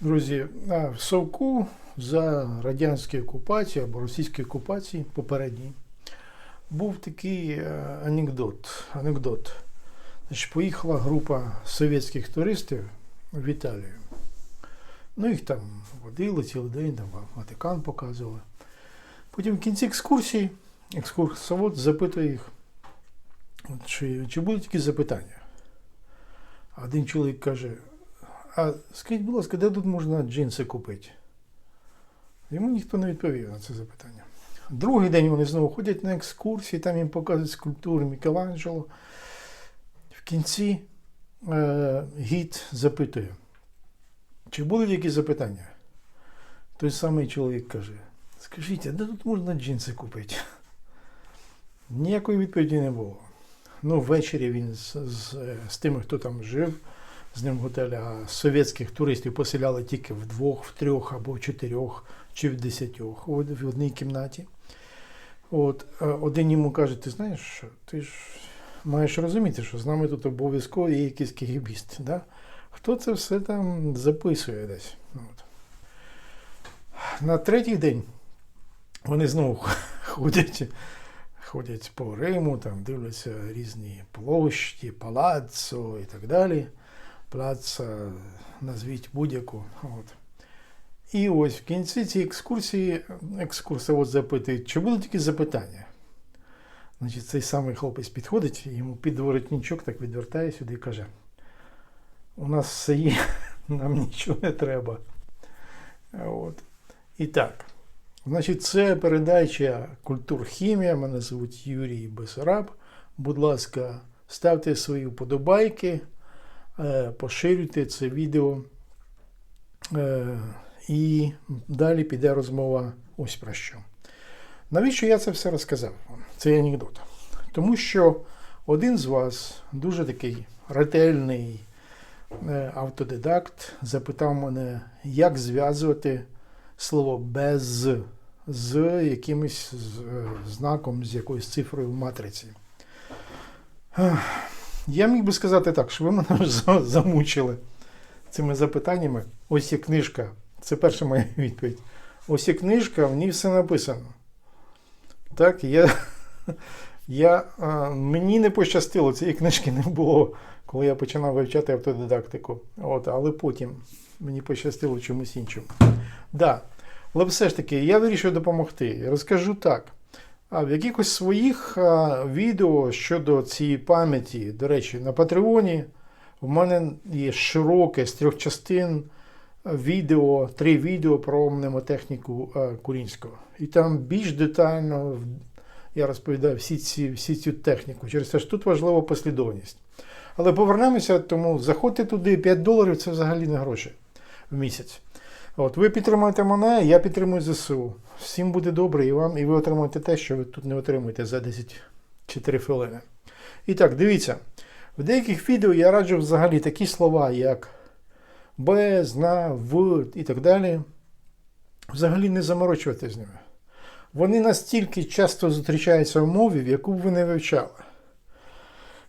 Друзі, в Совку за радянської окупації або російської окупації попередній був такий е, анекдот. анекдот. Значить, поїхала група совєтських туристів в Італію. Ну, їх там водили цілий день, там Ватикан показували. Потім в кінці екскурсії екскурсовод запитує їх, чи, чи будуть якісь запитання. Один чоловік каже, а скажіть, будь ласка, де тут можна джинси купити? Йому ніхто не відповів на це запитання. Другий день вони знову ходять на екскурсії, там їм показують скульптури Мікеланджело. В кінці е, гід запитує, чи будуть якісь запитання? Той самий чоловік каже: Скажіть, а де тут можна джинси купити? Ніякої відповіді не було. Ну, ввечері він з, з, з тими, хто там жив, з ним в готелі, а совєтських туристів поселяли тільки в двох, в трьох або в чотирьох чи в десятьох в одній кімнаті. От, один йому каже, ти знаєш, ти ж маєш розуміти, що з нами тут обов'язково є якийсь кегібіст. Да? Хто це все там записує десь? От. На третій день вони знову ходять, ходять по Риму, там дивляться різні площі, палаццо і так далі. Плаца, назвіть будь-яку. От. І ось в кінці цієї екскурсії екскурсовод запитує, чи будуть якісь запитання. Значить, цей самий хлопець підходить, йому під воротничок так відвертає сюди і каже: у нас все є, нам нічого не треба. От. І так. Значить, це передача Культурхімія. Мене звуть Юрій Бесараб. Будь ласка, ставте свої вподобайки, е, поширюйте це відео. Е, І далі піде розмова ось про що. Навіщо я це все розказав? вам, Цей анекдот? Тому що один з вас, дуже такий ретельний е, автодидакт, запитав мене, як зв'язувати слово без з якимось е, знаком, з якоюсь цифрою в матриці. Я міг би сказати так, що ви мене вже замучили цими запитаннями. Ось є книжка. Це перша моя відповідь. Ось є книжка, в ній все написано. Так, я, я, мені не пощастило, цієї книжки не було, коли я починав вивчати автодидактику. От, але потім мені пощастило чомусь іншому. Да. Але все ж таки, я вирішив допомогти. Розкажу так. В якихось своїх відео щодо цієї пам'яті, до речі, на Патреоні в мене є широке з трьох частин відео, три відео про мнемотехніку Курінського. І там більш детально я розповідаю всі ці, всі цю техніку. Через те ж тут важлива послідовність. Але повернемося, тому заходьте туди, 5 доларів це взагалі не гроші в місяць. От, ви підтримуєте мене, я підтримую ЗСУ. Всім буде добре і вам, і ви отримаєте те, що ви тут не отримуєте за 10 чи 3 хвилини. І так, дивіться. В деяких відео я раджу взагалі такі слова, як без, на, в і так далі. Взагалі не заморочувати з ними. Вони настільки часто зустрічаються в мові, в яку б ви не вивчали.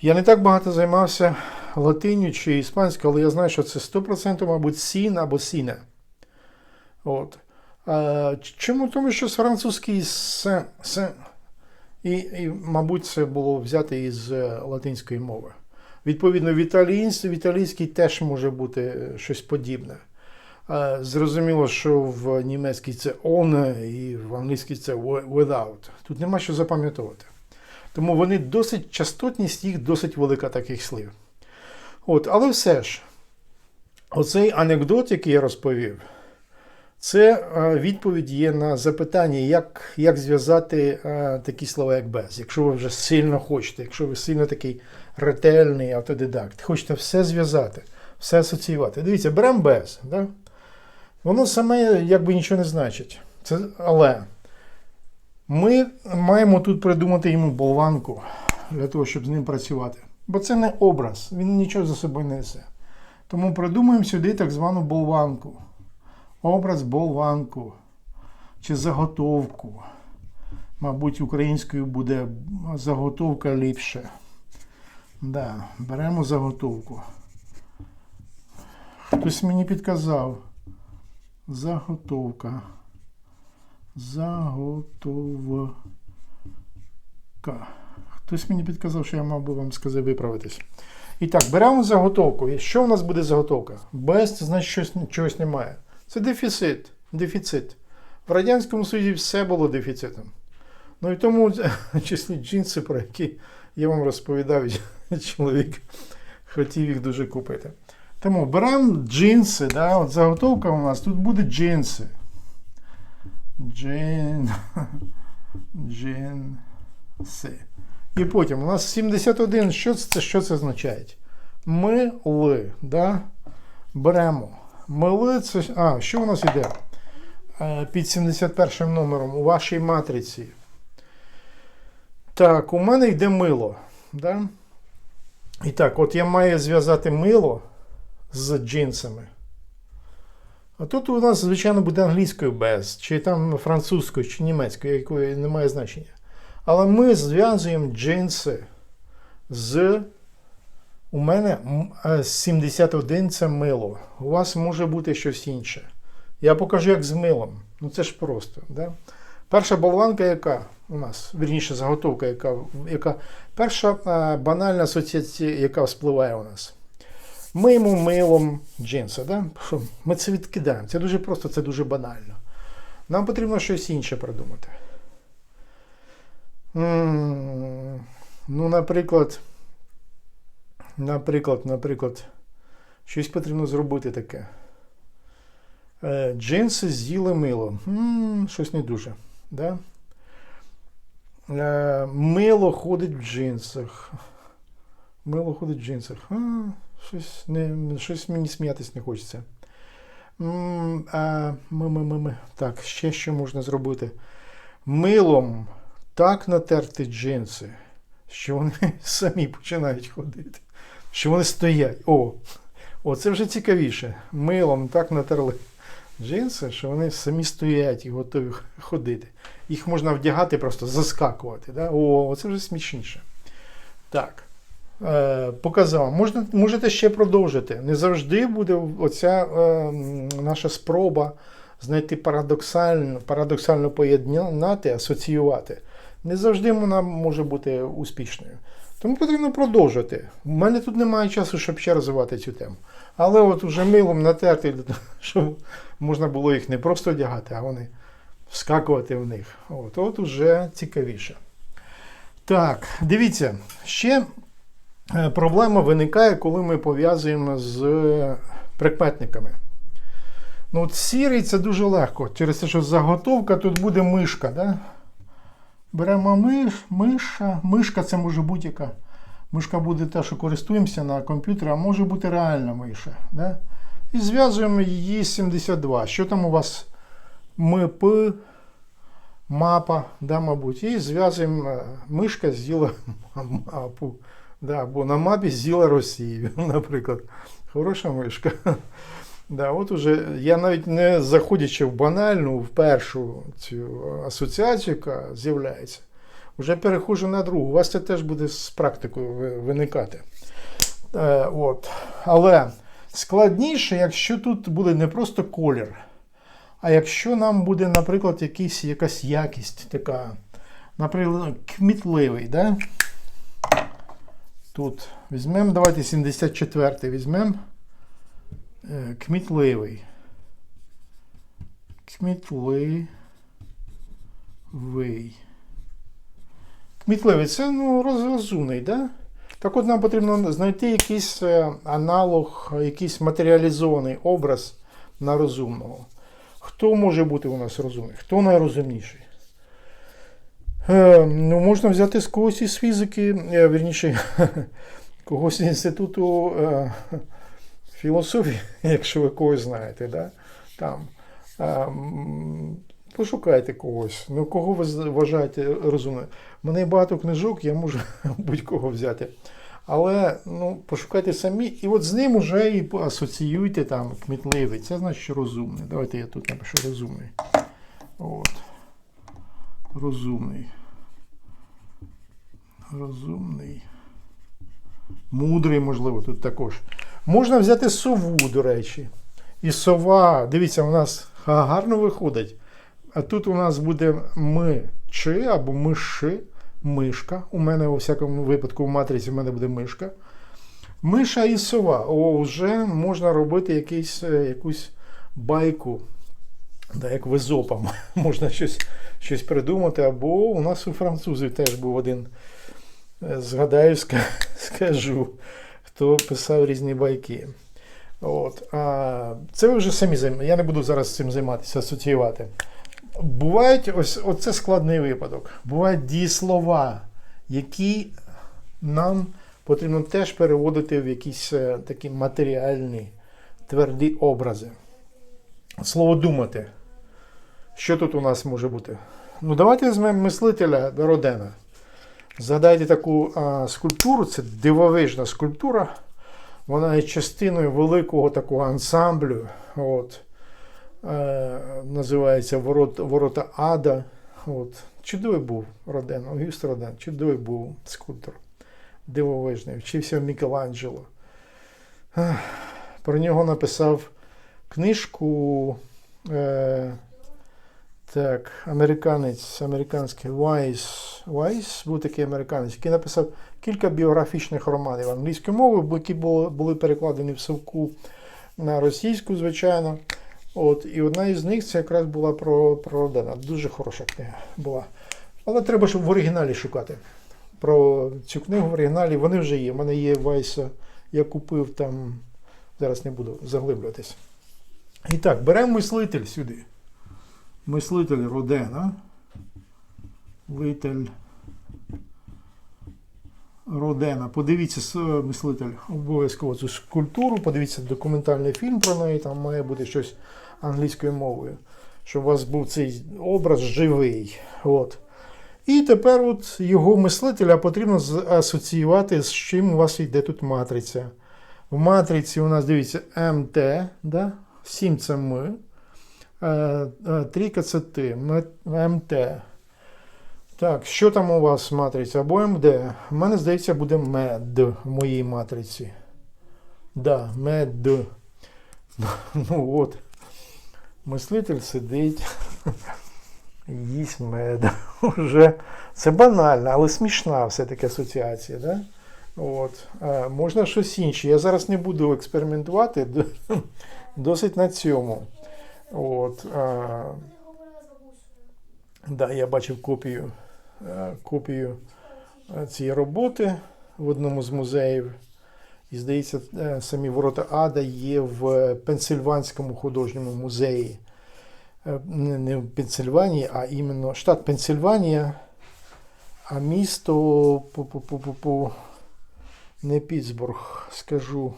Я не так багато займався латиню чи іспанською, але я знаю, що це 100% мабуть сін або сіне. От. А, чому? Тому що французький се, се, і, і, мабуть, це було взято із е, латинської мови. Відповідно, в, італійсь- в італійській теж може бути е, щось подібне. Зрозуміло, що в німецькій це on і в англійській це without. Тут нема що запам'ятовувати. Тому вони досить частотність їх досить велика таких слів. От, але все ж, оцей анекдот, який я розповів, це е, відповідь є на запитання, як, як зв'язати е, такі слова, як без. Якщо ви вже сильно хочете, якщо ви сильно такий ретельний автодидакт, хочете все зв'язати, все асоціювати. Дивіться, беремо без. Да? Воно саме якби нічого не значить. Це, але ми маємо тут придумати йому болванку для того, щоб з ним працювати. Бо це не образ, він нічого за собою не несе. Тому придумаємо сюди так звану болванку. Образ болванку чи заготовку. Мабуть, українською буде заготовка ліпше. Да, беремо заготовку. Хтось мені підказав. Заготовка. Заготовка. Хтось мені підказав, що я мав би вам сказати виправитись. І так, беремо заготовку. І що у нас буде заготовка? Без, це значить щось, чогось немає. Це дефіцит. Дефіцит. В Радянському Союзі все було дефіцитом. Ну і тому числі джинси, про які я вам розповідав, чоловік хотів їх дуже купити. Тому беремо джинси, да, от заготовка у нас тут буде джинси. Джин. Джинси. І потім у нас 71. Що це, що це означає? Мили. Да? Беремо. Мили це. А, що у нас іде? Е, Під 71 номером у вашій матриці. Так, у мене йде мило. Да? І так, от я маю зв'язати мило з джинсами. А тут у нас, звичайно, буде англійською без, чи там французькою, чи німецькою, якої немає значення. Але ми зв'язуємо джинси з. У мене е, 71 це мило. У вас може бути щось інше. Я покажу, як з милом. Ну це ж просто. Да? Перша болванка, яка у нас, вірніше, заготовка, яка, яка перша е, банальна асоціація, яка вспливає у нас. Миємо милом джинси. Да? Ми це відкидаємо. Це дуже просто, це дуже банально. Нам потрібно щось інше придумати. М, Ну, наприклад, наприклад, наприклад, щось потрібно зробити таке. Е, Джинси з'їли мило. М, Щось не дуже. Да? Е, Мило ходить в джинсах. Мило ходить в джинсах. А, щось, не, щось мені сміятись не хочеться. М, ми, ми, ми, ми. Так, ще що можна зробити? Милом так натерти джинси, що вони самі починають ходити. Що вони стоять. О, о, це вже цікавіше. Милом так натерли джинси, що вони самі стоять і готові ходити. Їх можна вдягати, просто заскакувати. Да? О, це вже смішніше. Так. Е, показав. Можна, можете ще продовжити. Не завжди буде оця е, наша спроба знайти парадоксально, парадоксально поєднати, асоціювати. Не завжди вона може бути успішною. Тому потрібно продовжити. У мене тут немає часу, щоб ще розвивати цю тему. Але от уже милом натерти, щоб можна було їх не просто одягати, а вони вскакувати в них. От, от уже цікавіше. Так, дивіться, ще е, проблема виникає, коли ми пов'язуємо з прикметниками. Ну, от сірий це дуже легко. Через те, що заготовка тут буде мишка. Да? Беремо миш, миша. Мишка це може будь-яка. Мишка буде те, що користуємося на комп'ютері, а може бути реальна миша. Да? І зв'язуємо її з 72. Що там у вас МП, мапа, да, мабуть. І зв'язуємо е, мишка з'їла мапу. Да, бо на мапі з'їла Росію, наприклад. Хороша мишка. Да, от уже я навіть не заходячи в банальну, в першу цю асоціацію, яка з'являється, вже переходжу на другу. У вас це теж буде з практикою виникати. Е, от. Але складніше, якщо тут буде не просто колір, а якщо нам буде, наприклад, якийсь, якась якість така, наприклад, кмітливий. Да? Тут візьмемо, давайте 74-й візьмемо. Е, Кмітливий. Кмітливий. Кмітливий це ну, розумний, да? Так от нам потрібно знайти якийсь е, аналог, якийсь матеріалізований образ на розумного. Хто може бути у нас розумний? Хто найрозумніший? Е, ну, можна взяти з когось із фізики, е, вірніше, когось з інституту е, філософії, якщо ви когось знаєте. Да? Там, пошукайте когось. Ну, кого ви вважаєте розумним? У мене багато книжок, я можу будь-кого взяти. Але ну, пошукайте самі, і от з ним уже і асоціюйте там кмітливий. Це значить, що розумний. Давайте я тут напишу розумний. От. Розумний. Розумний. Мудрий, можливо, тут також. Можна взяти сову, до речі. І сова, дивіться, у нас Гарно виходить. А тут у нас буде ми чи або миши, мишка. У мене у всякому випадку в матриці в мене буде мишка. Миша і сова. О, вже можна робити якийсь, е, якусь байку. Да, як в Можна щось, щось придумати. Або у нас у французів теж був один. е, Згадаю, скажу, хто писав різні байки. От. А це ви вже самі займ... Я не буду зараз цим займатися, асоціювати. Бувають ось оце складний випадок. Бувають дієслова, які нам потрібно теж переводити в якісь е, такі матеріальні, тверді образи. Слово думати. Що тут у нас може бути? Ну, давайте візьмемо мислителя Родена. Згадайте таку а, скульптуру, це дивовижна скульптура. Вона є частиною великого такого ансамблю. От, е, називається Ворот, Ворота Ада. От. Чудовий був Роден, Огюст Роден, чудовий був скульптор. Дивовижний. Вчився Мікеланджело. Про нього написав книжку. Е, так, американець, американський Вайс. Вайс був такий американець, який написав кілька біографічних романів англійською мовою, які були, перекладені в совку на російську, звичайно. От, і одна із них це якраз була про, про Родена. Дуже хороша книга була. Але треба, щоб в оригіналі шукати. Про цю книгу в оригіналі вони вже є. У мене є Вайса, я купив там. Зараз не буду заглиблюватись. І так, беремо мислитель сюди. Мислитель Родена. Литель Родена. Подивіться мислитель обов'язково цю скульптуру, подивіться документальний фільм про неї, там має бути щось англійською мовою, щоб у вас був цей образ живий. От. І тепер от його мислителя потрібно асоціювати з чим у вас йде тут матриця. В матриці у нас дивіться МТ, да? 7 це ми. Е, е, М- МТ. Так, що там у вас матриця? Або МД. У мене, здається, буде МЕД в моїй матриці. Да, МЕД. Ну от. Мислитель сидить. Їсть мед. Уже. Це банально, але смішна все-таки асоціація. Да? От. А, можна щось інше. Я зараз не буду експериментувати. Досить на цьому. От, а, да, я бачив копію, е, копію е, цієї роботи в одному з музеїв. І здається, е, самі ворота Ада є в Пенсильванському художньому музеї. Е, Не в Пенсильванії, а іменно штат Пенсильванія, а місто пу-пу-пу-пу-пу, не Пітсбург, скажу.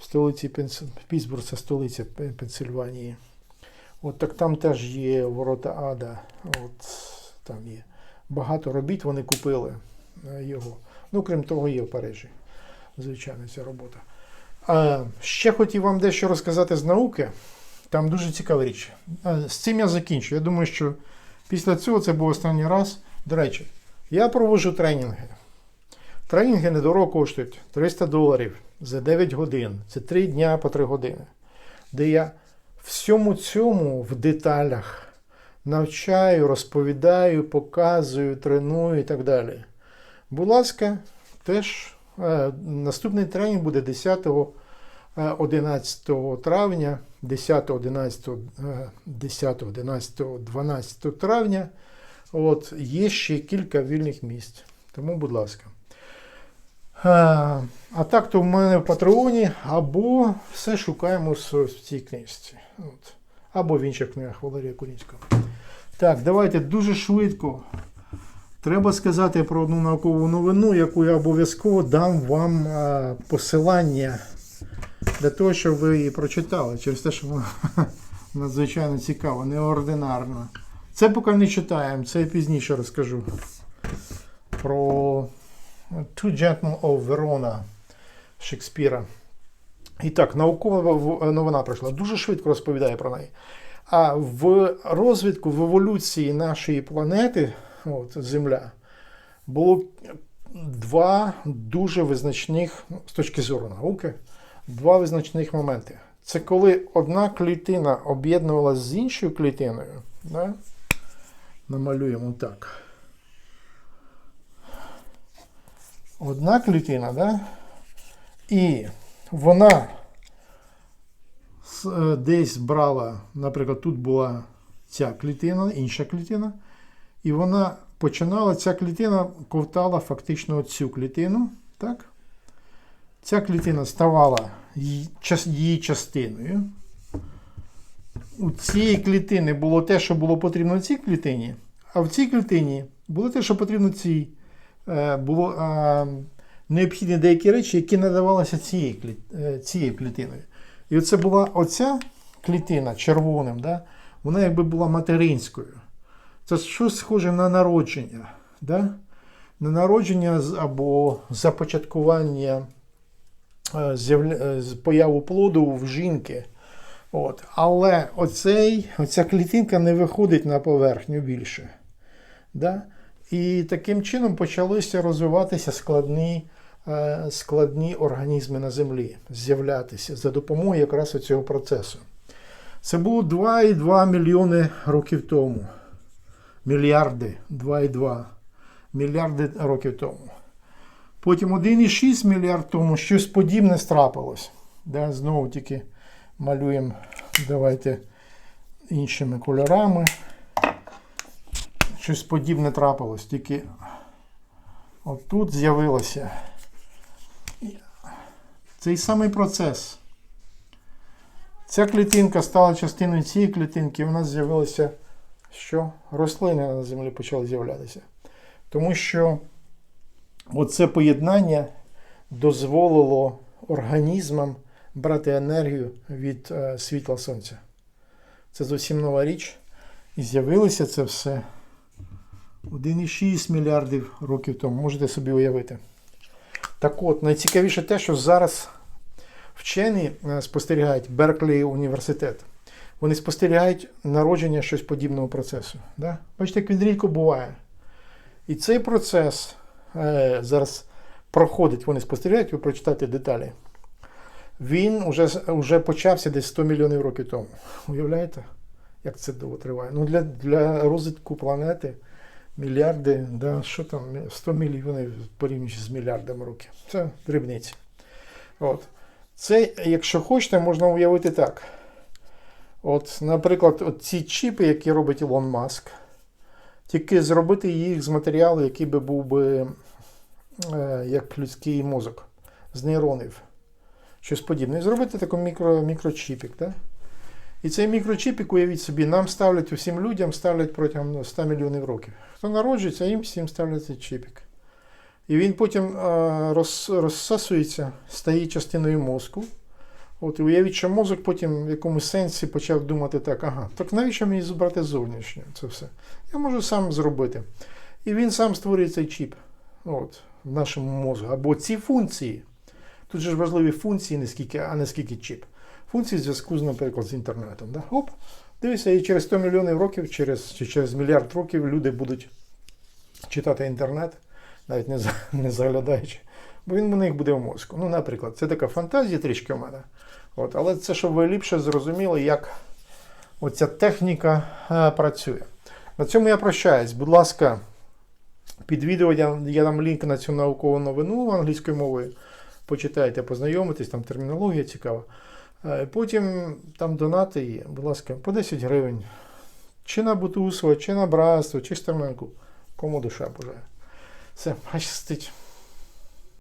Столиці Пенс... Пітсбург це столиця Пенсильванії. От так там теж є ворота Ада. От там є. Багато робіт вони купили е, його. Ну, крім того, є в Парижі. Звичайно, ця робота. А, ще хотів вам дещо розказати з науки. Там дуже цікава річ. А, З цим я закінчу. Я думаю, що після цього це був останній раз. До речі, я проводжу тренінги. Тренінги недорого коштують 300 доларів за 9 годин. Це 3 дня по 3 години. Де я всьому цьому в деталях навчаю, розповідаю, показую, треную і так далі. Будь ласка, теж е, наступний тренінг буде 10 е, 11 травня, 10, 11, е, 10, 11, 12 травня. От, є ще кілька вільних місць. Тому, будь ласка. Е, А так, то в мене в Патреоні, або все шукаємо в цій книжці. От. Або в інших книгах Валерія Курінського. Так, давайте дуже швидко. Треба сказати про одну наукову новину, яку я обов'язково дам вам е, посилання для того, щоб ви її прочитали. Через те, що вона надзвичайно цікава, неординарна. Це поки не читаємо, це я пізніше розкажу. Про Two Gentlemen of Verona Шекспіра. І так, наукова новина прийшла. Дуже швидко розповідає про неї. А в розвитку, в еволюції нашої планети, от, Земля, було два дуже визначних, ну, з точки зору науки, два визначних моменти. це коли одна клітина об'єднувалася з іншою клітиною. Да? Намалюємо так. Одна клітина, да? і вона е, десь брала, наприклад, тут була ця клітина, інша клітина, і вона починала, ця клітина ковтала фактично цю клітину. Так? Ця клітина ставала її, частиною. У цієї клітини було те, що було потрібно цій клітині, а в цій клітині було те, що потрібно цій. Е, Було е, необхідні деякі речі, які надавалися цією, е, цією клітиною. І оце була оця клітина червоним, да? вона якби була материнською. Це щось схоже на народження. Да? На народження або започаткування появу плоду в жінки. От. Але оцей, оця клітинка не виходить на поверхню більше. Да? І таким чином почалися розвиватися складні, е, складні організми на землі, з'являтися за допомогою якраз цього процесу. Це було 2,2 мільйони років тому. Мільярди, 2,2 мільярди років тому. Потім 1,6 мільярд тому щось подібне страпилось. Да, знову тільки малюємо, давайте іншими кольорами. Щось подібне трапилось, тільки отут з'явилося цей самий процес. Ця клітинка стала частиною цієї клітинки, і в нас з'явилося, що рослини на землі почали з'являтися. Тому що оце поєднання дозволило організмам брати енергію від е, світла сонця. Це зовсім нова річ. І з'явилося це все 1,6 мільярдів років тому. Можете собі уявити. Так от, найцікавіше те, що зараз вчені е, спостерігають Берклі університет. Вони спостерігають народження щось подібного процесу. Да? Бачите, як він рідко буває. І цей процес е, зараз проходить, вони спостерігають, ви прочитайте деталі. Він вже, вже почався десь 100 мільйонів років тому. Уявляєте, як це довго триває? Ну, для, для розвитку планети мільярди, да, що там, 100 мільйонів порівнюючи з мільярдами років. Це дрібниці. От. Це, якщо хочете, можна уявити так. От, наприклад, от ці чіпи, які робить Ілон Маск, тільки зробити їх з матеріалу, який би був би е, як людський мозок, з нейронів. Щось подібне. І зробити такий мікро, мікрочіпік. Да? І цей мікрочіпік, уявіть собі, нам ставлять усім людям ставлять протягом ну, 100 мільйонів років. Хто народжується, їм всім ставлять цей чіпік. І він потім роз, розсасується, стає частиною мозку. От, і уявіть, що мозок потім в якомусь сенсі почав думати так, ага, так навіщо мені збирати зовнішнє це все? Я можу сам зробити. І він сам створює цей чіп от, в нашому мозку. Або ці функції. Тут же ж важливі функції, не скільки, а не скільки чіп. Функції зв'язку, з, наприклад, з інтернетом. Да? Оп, дивися, і через 100 мільйонів років, через, чи через мільярд років люди будуть читати інтернет, навіть не, не заглядаючи, бо він у них буде в мозку. Ну, наприклад, це така фантазія трішки в мене. От, але це, щоб ви ліпше зрозуміли, як оця техніка е, працює. На цьому я прощаюсь. Будь ласка, під відео я, я дам лінк на цю наукову новину англійською мовою. Почитайте, познайомитесь, там термінологія цікава. Е, Потім там донати є, будь ласка, по 10 гривень. Чи на Бутусово, чи на братство, чи Стерненку. Кому душа бажає. Все, хай щастить.